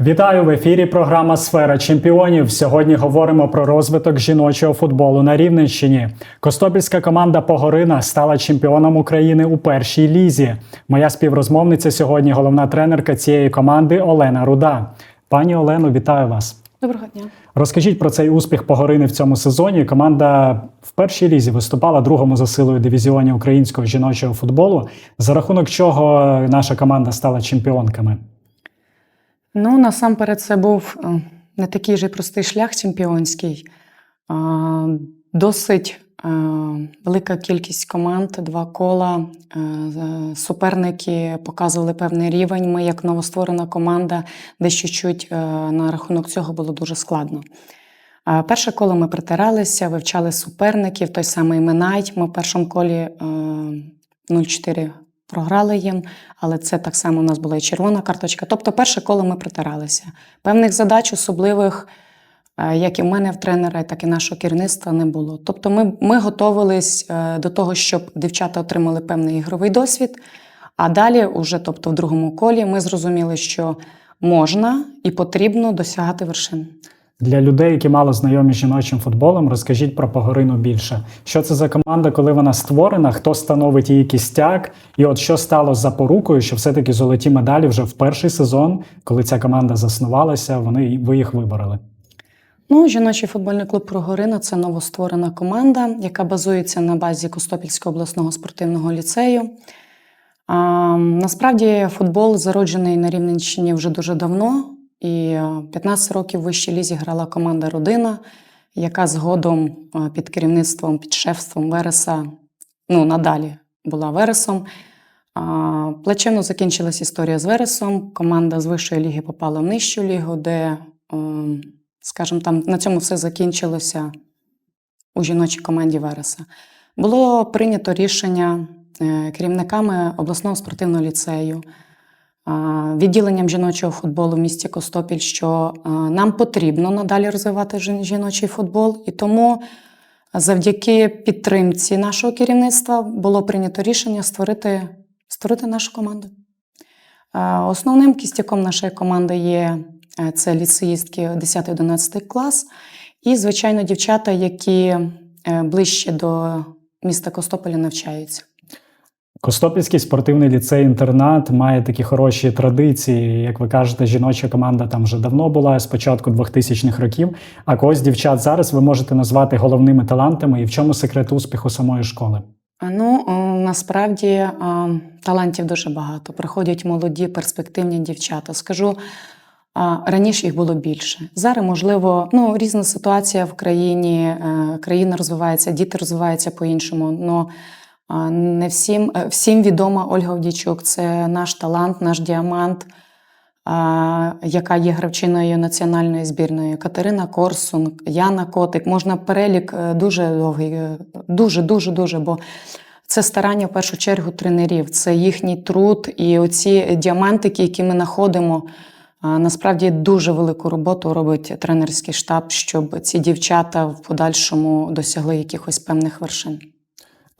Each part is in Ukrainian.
Вітаю в ефірі. Програма Сфера чемпіонів. Сьогодні говоримо про розвиток жіночого футболу на Рівненщині. Костопільська команда Погорина стала чемпіоном України у першій лізі. Моя співрозмовниця сьогодні головна тренерка цієї команди Олена Руда. Пані Олено, вітаю вас. Доброго дня. Розкажіть про цей успіх Погорини в цьому сезоні. Команда в першій лізі виступала другому за силою дивізіоні українського жіночого футболу. За рахунок чого наша команда стала чемпіонками. Ну, насамперед, це був е, не такий же простий шлях чемпіонський. Досить е, велика кількість команд, два кола. е, Суперники показували певний рівень. Ми, як новостворена команда, дещо чуть е, на рахунок цього було дуже складно. Перше коло ми притиралися, вивчали суперників, той самий Минай. Ми в першому колі е, 0-4 програли їм, але це так само у нас була і червона карточка. Тобто, перше коло ми притиралися. Певних задач, особливих, е, як і в мене в тренера, так і нашого керівництва не було. Тобто, ми, ми готувались е, до того, щоб дівчата отримали певний ігровий досвід. А далі, уже, тобто в другому колі, ми зрозуміли, що можна і потрібно досягати вершин. Для людей, які мало знайомі з жіночим футболом, розкажіть про Погорину більше. Що це за команда, коли вона створена, хто становить її кістяк, і от що стало запорукою, що все-таки золоті медалі вже в перший сезон, коли ця команда заснувалася, вони ви їх вибороли. Ну, жіночий футбольний клуб Прогорина це новостворена команда, яка базується на базі Костопільського обласного спортивного ліцею. А, насправді футбол зароджений на Рівненщині вже дуже давно, і е, 15 років в вищій лізі грала команда Родина, яка згодом е, під керівництвом, під шефством Вереса, ну надалі була Вересом. Плачевно закінчилась історія з Вересом. Команда з вищої ліги попала в нижчу лігу, де, ем, скажімо, там на цьому все закінчилося у жіночій команді Вереса. Було прийнято рішення е, керівниками обласного спортивного ліцею, відділенням жіночого футболу в місті Костопіль, що нам потрібно надалі розвивати жіночий футбол, і тому завдяки підтримці нашого керівництва було прийнято рішення створити, створити нашу команду. Основним кістяком нашої команди є е, це ліцеїстки 10-11 клас, і, звичайно, дівчата, які е, ближче до міста Костополя навчаються. Костопільський спортивний ліцей-інтернат має такі хороші традиції. Як ви кажете, жіноча команда там вже давно була з початку 2000-х років. А когось дівчат зараз ви можете назвати головними талантами. І в чому секрет успіху самої школи? Ну, е, насправді е, талантів дуже багато. Приходять молоді, перспективні дівчата. Скажу, раніше їх було більше. Зараз, можливо, ну, різна ситуація в країні, е, країна розвивається, діти розвиваються по-іншому. Но не всім, е, всім відома Ольга Овдійчук. Це наш талант, наш діамант, яка є гравчиною національної збірної. Катерина Корсун, Яна Котик. Можна перелік е, дуже довгий, е, дуже, дуже, дуже. бо це старання в першу чергу тренерів, це їхній труд і оці діамантики, які ми знаходимо. Насправді дуже велику роботу робить тренерський штаб, щоб ці дівчата в подальшому досягли якихось певних вершин.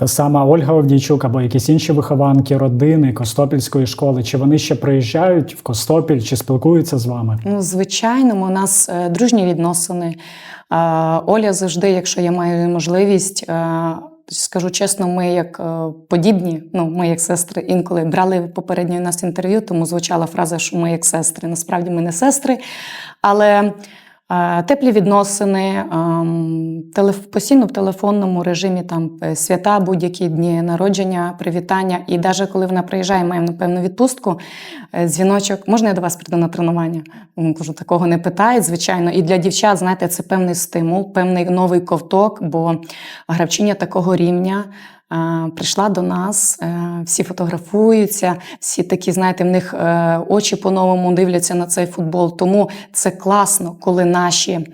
Та сама Ольга Овдійчук або якісь інші вихованки родини Костопільської школи. Чи вони ще приїжджають в Костопіль, чи спілкуються з вами? Ну, звичайно, у нас е, дружні відносини. Оля завжди, якщо я маю можливість, е, скажу чесно, ми як е, подібні, ну ми як сестри інколи брали попередньо у нас інтерв'ю, тому звучала фраза, що ми як сестри. Насправді ми не сестри, але е, теплі відносини, ем, постійно в телефонному режимі там е, свята, будь-які дні народження, привітання. І навіть коли вона приїжджає, маємо певну відпустку, е, дзвіночок, можна я до вас прийду на тренування? Кажу, такого не питають, звичайно. І для дівчат, знаєте, це певний стимул, певний новий ковток, бо гравчиня такого рівня. Е, Прийшла до нас, е, всі фотографуються, всі такі, знаєте, в них е, очі по-новому дивляться на цей футбол. Тому це класно, коли наші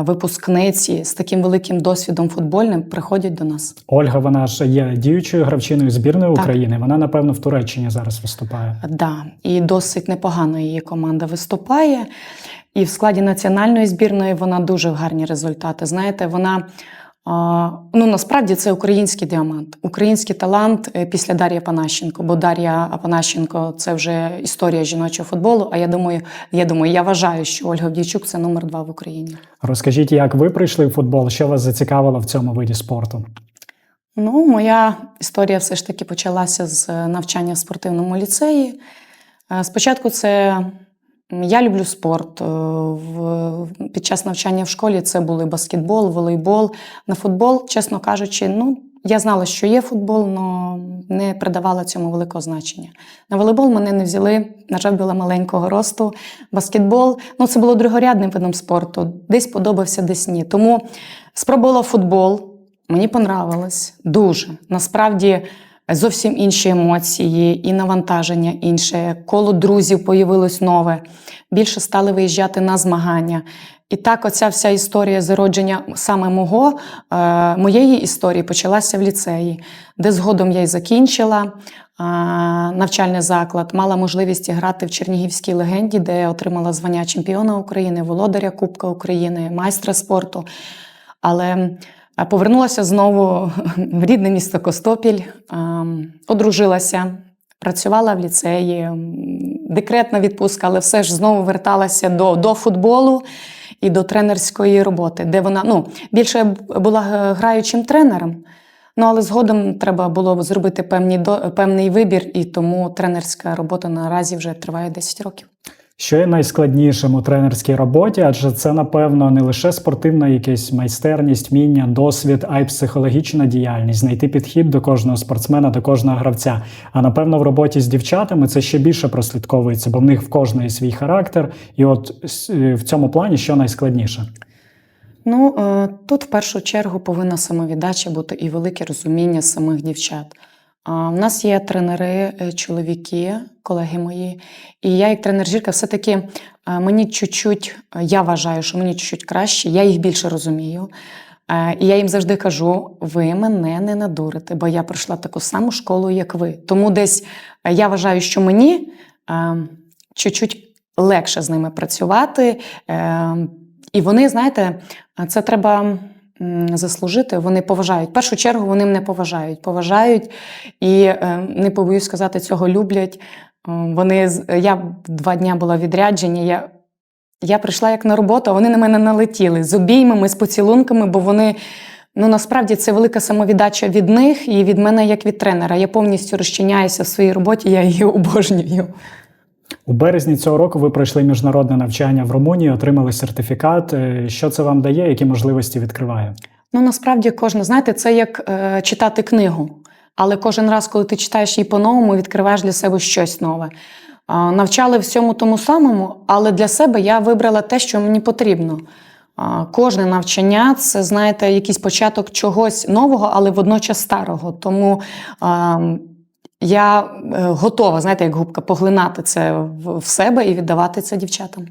випускниці з таким великим досвідом футбольним приходять до нас. Ольга, вона ж є діючою гравчиною збірної Так. України. Вона, напевно, в Туреччині зараз виступає. Да, і досить непогано її команда виступає. І в складі національної збірної вона дуже гарні результати. Знаєте, вона Ну, насправді це український діамант, український талант е, після Дар'я Панащенко, бо Дар'я Панащенко це вже історія жіночого футболу. А я думаю, я думаю, я вважаю, що Ольга Вдійчук це номер два в Україні. Розкажіть, як ви прийшли в футбол? Що вас зацікавило в цьому виді спорту? Ну, моя історія все ж таки почалася з навчання в спортивному ліцеї. Е, Спочатку це я люблю спорт. Е, під час навчання в школі це були баскетбол, волейбол. На футбол, чесно кажучи, ну, я знала, що є футбол, але не придавала цьому великого значення. На волейбол мене не взяли, на жаль, була маленького росту. Баскетбол ну, це було другорядним видом спорту. Десь подобався, десь ні. Тому спробувала футбол. Мені понравилось дуже. Насправді зовсім інші емоції і навантаження інше. Коло друзів появилось нове. Більше стали виїжджати на змагання. І так, оця вся історія зародження саме мого, е, моєї історії почалася в ліцеї, де згодом я й закінчила е, навчальний заклад, мала можливість грати в Чернігівській легенді, де я отримала звання чемпіона України, володаря Кубка України, майстра спорту. Але Повернулася знову в рідне місто Костопіль, одружилася, працювала в ліцеї, декретна відпустка, але все ж знову верталася до, до футболу і до тренерської роботи, де вона ну, більше була е, граючим тренером. Ну, але згодом треба було зробити певні, певний вибір, і тому тренерська робота наразі вже триває 10 років. Що є найскладнішим у тренерській роботі? Адже це, напевно, не лише спортивна якась майстерність, вміння, досвід, а й психологічна діяльність, знайти підхід до кожного спортсмена, до кожного гравця. А напевно, в роботі з дівчатами це ще більше прослідковується, бо в них в кожної свій характер. І от е, в цьому плані що найскладніше? Ну, е, тут в першу чергу повинна самовіддача бути і велике розуміння самих дівчат. У нас є тренери, е, чоловіки, колеги мої, і я, як тренер-жінка, все-таки е, мені чуть-чуть, е, я вважаю, що мені чуть-чуть краще, я їх більше розумію. І я їм завжди кажу: ви мене не надурите, бо я пройшла таку саму школу, як ви. Тому десь я вважаю, що мені чуть-чуть легше з ними працювати. І вони, знаєте, Це треба заслужити. Вони поважають. В першу чергу вони мене поважають. Поважають і е, не побоюсь сказати, цього люблять. Е, Вони я два дня була відряджені. Я, я прийшла як на роботу, а вони на мене налетіли з обіймами, з поцілунками, бо вони. Ну, насправді це велика самовіддача від них і від мене як від тренера. Я повністю розчиняюся в своїй роботі, я її обожнюю. У березні цього року ви пройшли міжнародне навчання в Румунії, отримали сертифікат. Е, Що це вам дає? Які можливості відкриває? Ну, насправді, кожна, знаєте, це як е, читати книгу. Але кожен раз, коли ти читаєш її по-новому, відкриваєш для себе щось нове. А, навчали всьому тому самому, але для себе я вибрала те, що мені потрібно. А, кожне навчання це, знаєте, якийсь початок чогось нового, але водночас старого. Тому а, я е, готова, знаєте, як губка, поглинати це в, себе і віддавати це дівчатам.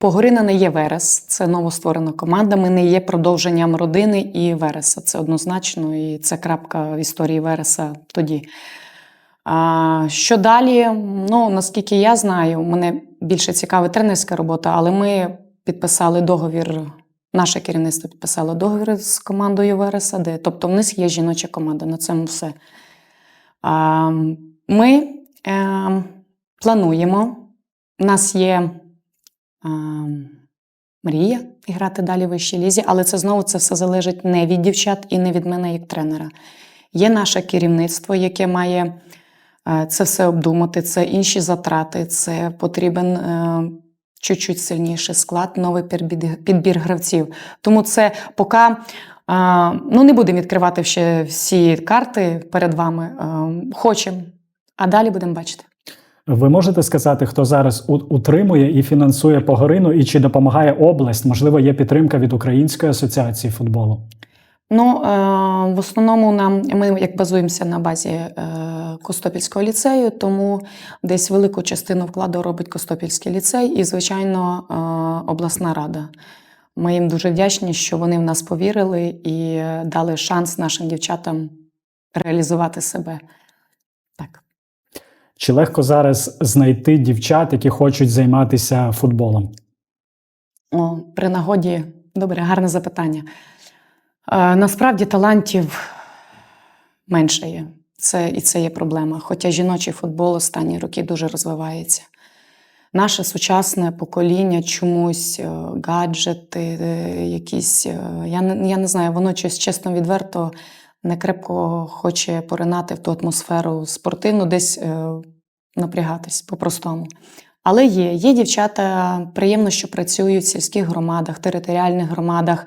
Погорина не є Верес, це новостворена команда. Ми не є продовженням родини і Вереса. Це однозначно, і це крапка в історії Вереса тоді. А, що далі? Ну, наскільки я знаю, мене більше цікавить тренерська робота, але ми підписали договір. Наше керівництво підписало договір з командою Вереса, де, тобто в них є жіноча команда, на цьому все. Ми е, плануємо. У нас є а, мрія грати далі в вищій лізі, але це знову це все залежить не від дівчат і не від мене як тренера. Є наше керівництво, яке має е, це все обдумати, це інші затрати, це потрібен е, чуть-чуть сильніший склад, новий підбір, гравців. Тому це поки ну, не будемо відкривати ще всі карти перед вами. Хочемо, а далі будемо бачити. Ви можете сказати, хто зараз утримує і фінансує Погорину, і чи допомагає область? Можливо, є підтримка від Української асоціації футболу? Ну, е, в основному нам ми як базуємося на базі е, Костопільського ліцею, тому десь велику частину вкладу робить Костопільський ліцей і, звичайно, е, обласна рада. Ми їм дуже вдячні, що вони в нас повірили і дали шанс нашим дівчатам реалізувати себе. Так. Чи легко зараз знайти дівчат, які хочуть займатися футболом? О, при нагоді Добре, гарне запитання. Е, насправді талантів менше є. Це, і це є проблема. Хоча жіночий футбол останні роки дуже розвивається. Наше сучасне покоління чомусь е, гаджети, е, якісь. Я не, я не знаю, воно щось чесно відверто не крепко хоче поринати в ту атмосферу спортивну, десь напрягатись по-простому. Але є, є дівчата, приємно, що працюють в сільських громадах, територіальних громадах,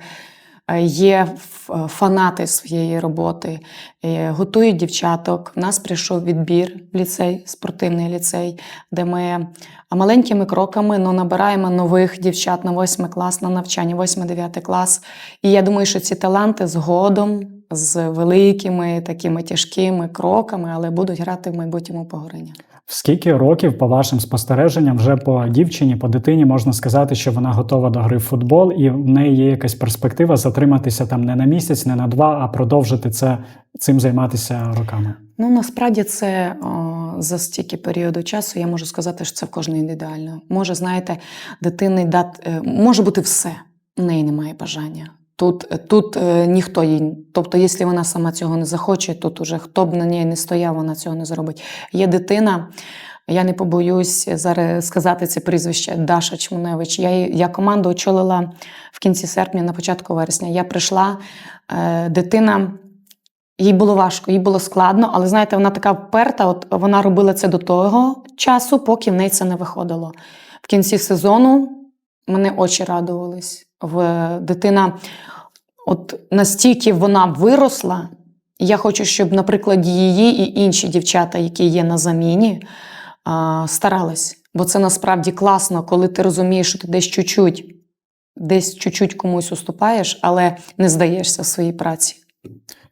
є е, фанати своєї роботи, е, готують дівчаток. У нас прийшов відбір в ліцей, спортивний ліцей, де ми маленькими кроками ну, набираємо нових дівчат на 8 клас, на навчання, 8-9 клас. І я думаю, що ці таланти згодом з великими такими тяжкими кроками, але будуть грати в майбутньому погорення. Скільки років, по вашим спостереженням, вже по дівчині, по дитині можна сказати, що вона готова до гри в футбол, і в неї є якась перспектива затриматися там не на місяць, не на два, а продовжити це цим займатися роками. Ну насправді це о, за стільки періоду часу. Я можу сказати, що це в кожної індивідуально. Може, знаєте, дитини дати е, може бути все, в неї немає бажання. Тут, тут е, ніхто їй, тобто, якщо вона сама цього не захоче, тут уже хто б на ній не стояв, вона цього не зробить. Є дитина, я не побоюсь зараз сказати це прізвище Даша Чмуневич. Я, я команду очолила в кінці серпня, на початку вересня. Я прийшла, е, дитина. Їй було важко, їй було складно, але знаєте, вона така вперта. От вона робила це до того часу, поки в неї це не виходило. В кінці сезону мене очі радувались. В дитина, от настільки вона виросла. Я хочу, щоб, наприклад, її і інші дівчата, які є на заміні, старались. Бо це насправді класно, коли ти розумієш, що ти десь чуть-чуть, десь чуть-чуть комусь уступаєш, але не здаєшся в своїй праці.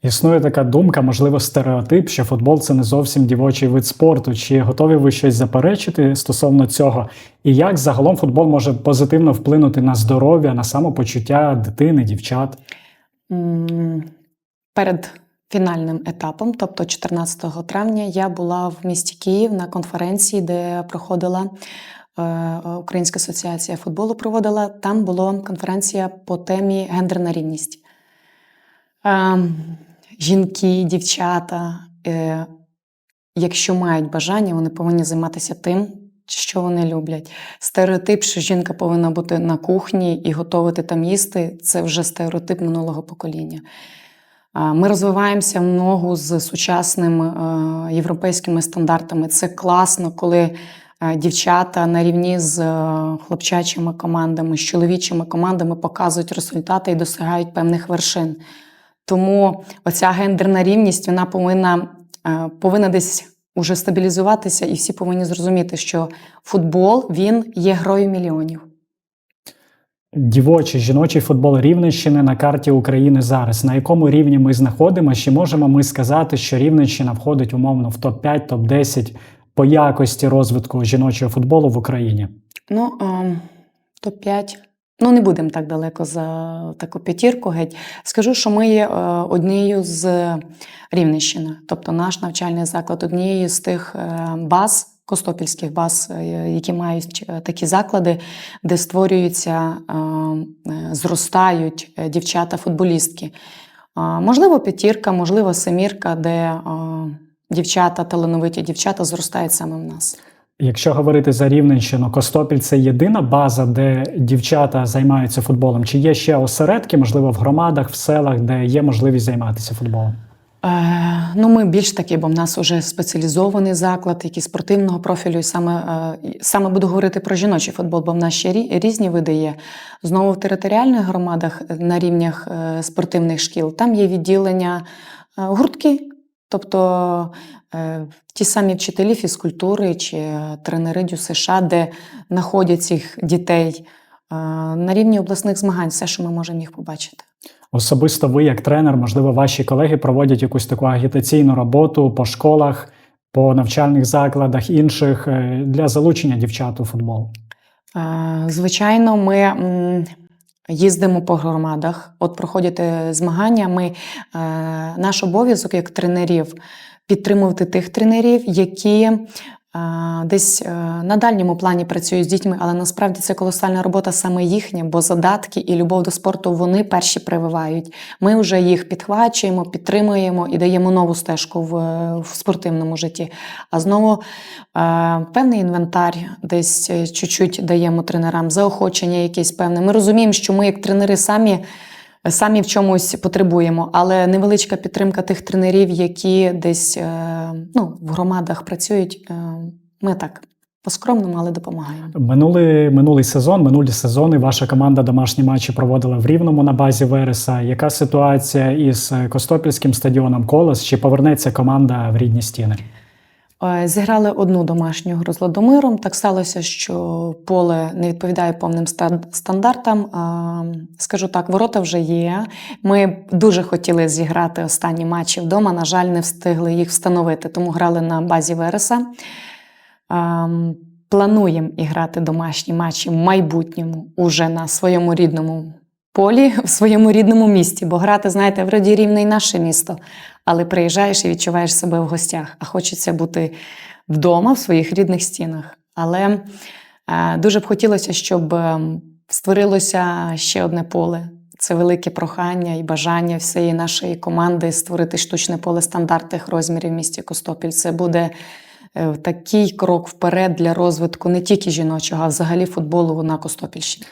Існує така думка, можливо, стереотип, що футбол це не зовсім дівочий вид спорту. Чи готові ви щось заперечити стосовно цього? І як загалом футбол може позитивно вплинути на здоров'я, на самопочуття дитини, дівчат? Перед фінальним етапом, тобто 14 травня, я була в місті Київ на конференції, де проходила е, Українська асоціація футболу. Проводила там була конференція по темі гендерна рівність. Жінки, дівчата, е, якщо мають бажання, вони повинні займатися тим, що вони люблять. Стереотип, що жінка повинна бути на кухні і готувати там їсти, це вже стереотип минулого покоління. Ми розвиваємося в ногу з сучасними е, європейськими стандартами. Це класно, коли е, дівчата на рівні з е, хлопчачими командами, з чоловічими командами показують результати і досягають певних вершин. Тому оця гендерна рівність вона повинна, е, повинна десь уже стабілізуватися, і всі повинні зрозуміти, що футбол він є грою мільйонів. Дівочий жіночий футбол Рівненщини на карті України зараз. На якому рівні ми знаходимося? Чи можемо ми сказати, що Рівненщина входить умовно в топ-5, топ-10 по якості розвитку жіночого футболу в Україні? Ну, ем, топ-5. Ну, не будемо так далеко за таку п'ятірку геть. Скажу, що ми є е, однією з Рівненщини, тобто наш навчальний заклад, однією з тих е, баз, костопільських баз, е, які мають такі заклади, де створюються, зростають дівчата-футболістки. Можливо, п'ятірка, можливо, семірка, де дівчата, талановиті дівчата зростають саме в нас. Якщо говорити за Рівненщину, Костопіль це єдина база, де дівчата займаються футболом. Чи є ще осередки, можливо, в громадах, в селах, де є можливість займатися футболом? Е, ну, ми більш такі, бо в нас вже спеціалізований заклад, який спортивного профілю, і саме, е, саме буду говорити про жіночий футбол, бо в нас ще різні види є. Знову в територіальних громадах е, на рівнях е, спортивних шкіл там є відділення е, гуртки, тобто е, ті самі вчителі фізкультури чи е, тренери Дю США, де знаходять цих дітей е, на рівні обласних змагань, все, що ми можемо їх побачити. Особисто ви, як тренер, можливо, ваші колеги проводять якусь таку агітаційну роботу по школах, по навчальних закладах інших для залучення дівчат у футбол. Звичайно, ми їздимо по громадах. От проходять змагання. Ми, е, наш обов'язок як тренерів підтримувати тих тренерів, які десь е, на дальньому плані працюють з дітьми, але насправді це колосальна робота саме їхня, бо задатки і любов до спорту вони перші прививають. Ми вже їх підхвачуємо, підтримуємо і даємо нову стежку в, в спортивному житті. А знову е, певний інвентар, десь е, чуть-чуть даємо тренерам, заохочення якесь певне. Ми розуміємо, що ми, як тренери, самі. Самі в чомусь потребуємо, але невеличка підтримка тих тренерів, які десь е, ну, в громадах працюють. е, Ми так по-скромному, але допомагаємо. Минулий, минулий сезон, минулі сезони ваша команда домашні матчі проводила в Рівному на базі Вереса. Яка ситуація із Костопільським стадіоном Колос? Чи повернеться команда в рідні стіни? Е, Зіграли одну домашню гру з Ладомиром. Так сталося, що поле не відповідає повним стандартам. Скажу так, ворота вже є. Ми дуже хотіли зіграти останні матчі вдома. На жаль, не встигли їх встановити, тому грали на базі Вереса. Плануємо іграти домашні матчі в майбутньому уже на своєму рідному полі, в своєму рідному місті. Бо грати, знаєте, вроді рівне й наше місто, але приїжджаєш і відчуваєш себе в гостях. А хочеться бути вдома, в своїх рідних стінах. Але е, дуже б хотілося, щоб е, створилося ще одне поле. Це велике прохання і бажання всієї нашої команди створити штучне поле стандартних розмірів в місті Костопіль. Це буде е, такий крок вперед для розвитку не тільки жіночого, а взагалі футболу на Костопільщині.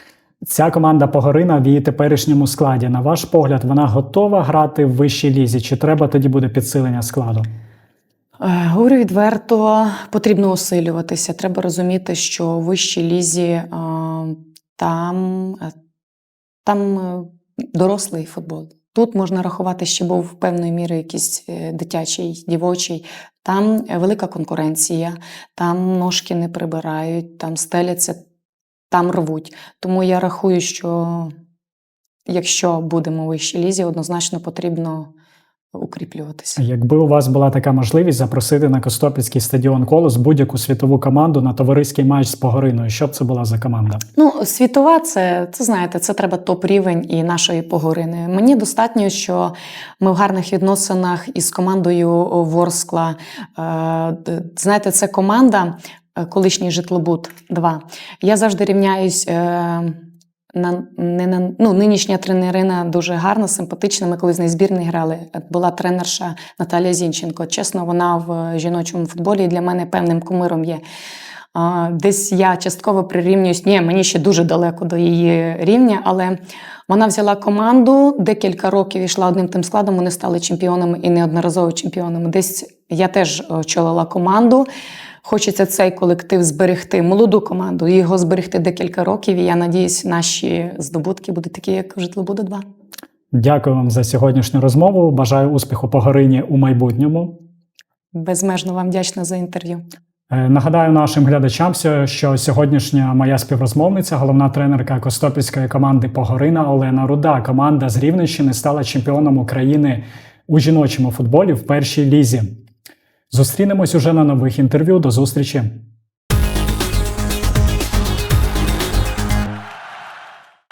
Ця команда Погорина в її теперішньому складі. На ваш погляд, вона готова грати в вищій лізі? Чи треба тоді буде підсилення складу? Е, Говорю відверто, потрібно усилюватися. Треба розуміти, що у вищій лізі е, там, е, там дорослий футбол. Тут можна рахувати, що був певною мірою якийсь е, дитячий, дівочий. Там велика конкуренція, там ножки не прибирають, там стеляться, там рвуть. Тому я рахую, що якщо будемо у вищій лізі, однозначно потрібно укріплюватися. Якби у вас була така можливість запросити на Костопільський стадіон Колос будь-яку світову команду на товариський матч з Погориною, що б це була за команда? Ну, світова, це, це знаєте, це треба топ-рівень і нашої погорини. Мені достатньо, що ми в гарних відносинах із командою Ворскла. Е, Знаєте, це команда, колишній житлобуд 2. Я завжди рівняюсь. е, На, не на, ну, нинішня тренерина дуже гарна, симпатична. Ми коли з нею збірні грали. Була тренерша Наталія Зінченко. Чесно, вона в жіночому футболі для мене певним кумиром є. Десь я частково прирівнююсь. Ні, мені ще дуже далеко до її рівня, але вона взяла команду, декілька років йшла одним тим складом. Вони стали чемпіонами і неодноразово чемпіонами. Десь я теж очолила команду. Хочеться цей колектив зберегти, молоду команду, його зберегти декілька років. І я надіюсь, наші здобутки будуть такі, як в Житлобуду 2. Дякую вам за сьогоднішню розмову. Бажаю успіху Погорині у майбутньому. Безмежно вам вдячна за інтерв'ю. Е, Нагадаю нашим глядачам, що сьогоднішня моя співрозмовниця, головна тренерка Костопільської команди Погорина Олена Руда. Команда з Рівненщини стала чемпіоном України у жіночому футболі в першій лізі. Зустрінемось уже на нових інтерв'ю. До зустрічі!